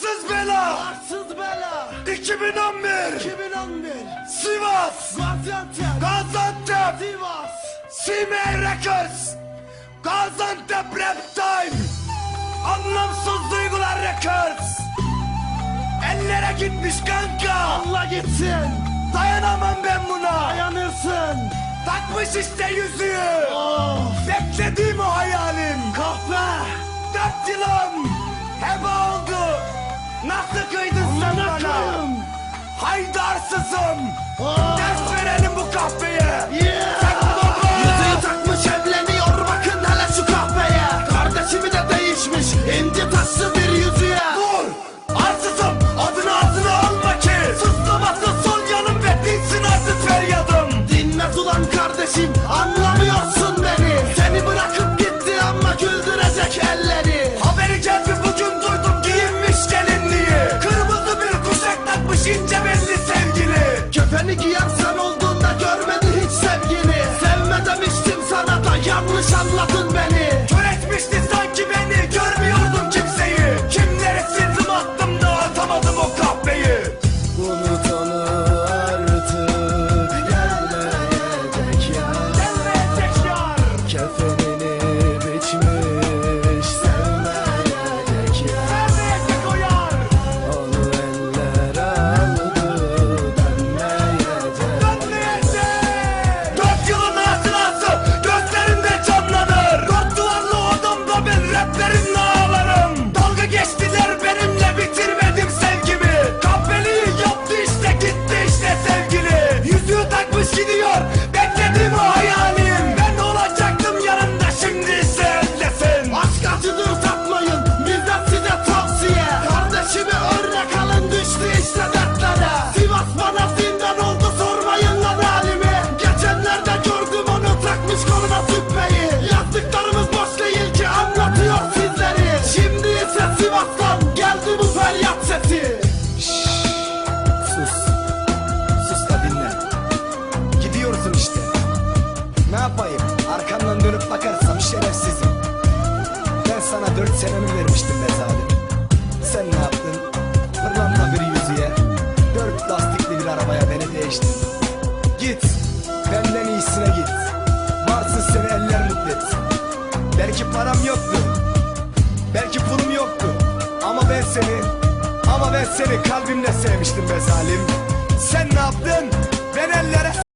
Arsız bela. Arsız bela. 2011. 2011. Sivas. Gaziantep. Gaziantep. Sivas. Sime Records. Gaziantep Rap Time. Anlamsız duygular Records. Ellere gitmiş kanka. Allah gitsin. Dayanamam ben buna. Dayanırsın. Takmış işte yüzüğü. Oh. Beklediğim o. Nazism! Oh. Yaşanmadı Sen ömür vermiştin be zalim. Sen ne yaptın? Pırlanta bir yüzüye. Dört lastikli bir arabaya beni değiştin. Git Benden iyisine git. Varsız seni eller mutlu Belki param yoktu. Belki pulum yoktu. Ama ben seni Ama ben seni kalbimle sevmiştim be zalim. Sen ne yaptın? Ben ellere